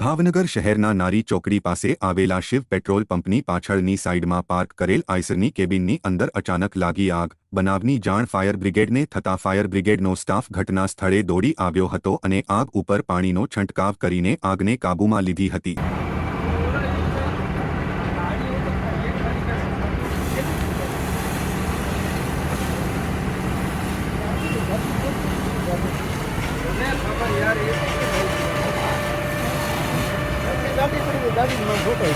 ભાવનગર શહેરના નારી ચોકડી પાસે આવેલા શિવ પેટ્રોલ પંપની પાછળની સાઇડમાં પાર્ક કરેલ આઈસરની કેબિનની અંદર અચાનક લાગી આગ. બનાવની જાણ ફાયર બ્રિગેડને થતા ફાયર બ્રિગેડનો સ્ટાફ ઘટના સ્થળે દોડી આવ્યો હતો અને આગ ઉપર પાણીનો છંટકાવ કરીને આગને કાબૂમાં લીધી હતી. ગાડી ગાડી માં ફોટો